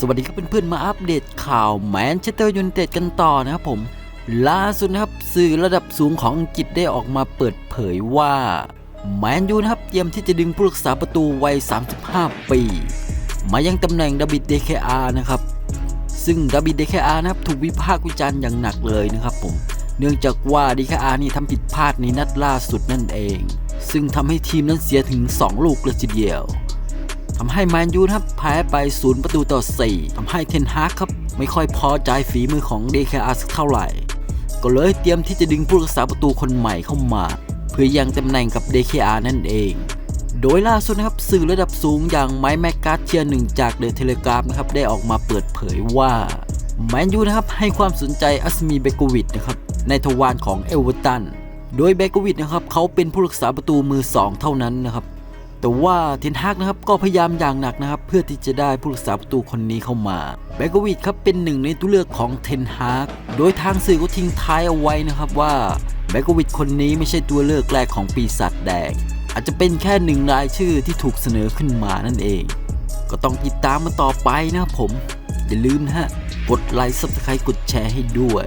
สวัสดีครับเพื่อนๆมาอัปเดตข่าวแมนเชสเตอร์ยูไนเต็ดกันต่อนะครับผม ล่าสุดนะครับสื่อระดับสูงของอังกฤษได้ออกมาเปิดเผยว่าแมนยูนะครับเตรียมที่จะดึงผู้รักษาประตูวัย 35 ปี มายังตำแหน่งดาบิดเดคอานะครับ ซึ่งดาบิดเดคอานะครับถูกวิพากษ์วิจารณ์อย่างหนักเลยนะครับผม เนื่องจากว่าดีคอานี่ทำผิดพลาดในนัดล่าสุดนั่นเอง ซึ่งทำให้ทีมนั้นเสียถึง 2 ลูกเลยทีเดียว ทำให้แมนยูนะครับแพ้ไป 0 ประตูต่อ 4ทำให้เทนฮากครับ ไม่ค่อยพอใจฝีมือของ DKR สักเท่าไหร่ ก็เลยเตรียมที่จะดึงผู้รักษาประตูคนใหม่เข้ามา เพื่อยังตำแหน่งกับ DKR นั่นเอง โดยล่าสุดนะครับสื่อระดับสูงอย่างไมค์แมกกาเทียหนึ่งจากเดอะเทเลกราฟนะครับได้ออกมาเปิดเผยว่าแมนยูนะครับให้ความสนใจอัสมีเบโกวิดนะครับในทวารของเอเวอร์ตันโดยเบโกวิดนะครับเขาเป็นผู้รักษาประตูมือสองเท่านั้นนะครับ แต่ว่าเทนฮากนะครับก็พยายามอย่างหนักนะครับ เพื่อที่จะได้ผู้รักษาประตูคนนี้เข้ามาแบกวิดครับเป็นหนึ่งในตัวเลือกของเทนฮากโดยทางสื่อก็ทิ้งท้ายเอาไว้นะครับว่าแบกวิดคนนี้ไม่ใช่ตัวเลือกแรกของปีศาจแดงอาจจะเป็นแค่หนึ่งรายชื่อที่ถูกเสนอขึ้นมานั่นเอง ก็ต้องติดตามมาต่อไปนะครับผม อย่าลืมนะฮะ กดไลค์ subscribe กดแชร์ให้ด้วย